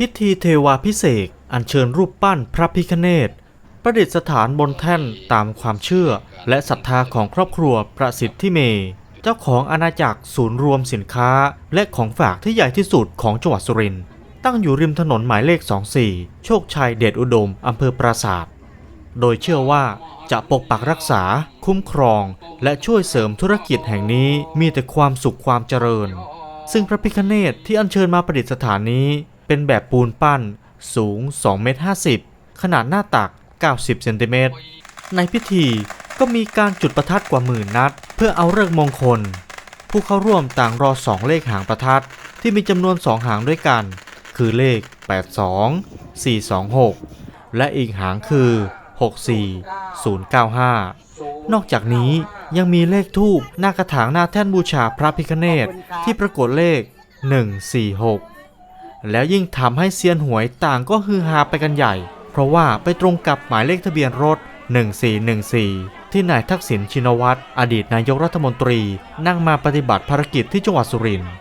พิธีเทวาพิเศษอัญเชิญรูปปั้นพระพิคเนตประดิษฐานบนแท่นตามความเชื่อ และศรัทธาของครอบครัวประสิทธิเมยเจ้าของอาณาจักรศูนย์รวมสินค้า และของฝากที่ใหญ่ที่สุดของจังหวัดสุรินทร์ตั้งอยู่ริมถนนหมายเลข 24 โชคชัยเดชอุดมอำเภอปราศาสตร์โดยเชื่อว่าจะปกปักรักษา คุ้มครอง และช่วยเสริมธุรกิจแห่งนี้มีแต่ความสุขความเจริญ ซึ่งพระพิคเนตที่อัญเชิญมาประดิษฐานนี้ เป็นแบบปูนปั้นสูง2เมตร50 ขนาดหน้าตัก 90เซนติเมตร ในพิธีก็มีการจุดประทัดกว่าหมื่นนัด เพื่อเอาเลิกมงคล ผู้เข้าร่วมต่างรอสองเลขหางประทัด ที่มีจำนวนสองหางด้วยกัน คือเลข 82 426 และอีกหางคือ 64095 นอกจากนี้ยังมีเลขทูบหน้ากระถางหน้าแท่นบูชาพระพิคเนตที่ปรากฏเลข 146 แล้วยิ่งทำให้เซียนหวยต่างก็ฮือฮาไปกันใหญ่ เพราะว่าไปตรงกับหมายเลขทะเบียนรถ 1414 ที่นายทักษิณชินวัตรอดีตนายกรัฐมนตรี นั่งมาปฏิบัติภารกิจที่จังหวัดสุรินทร์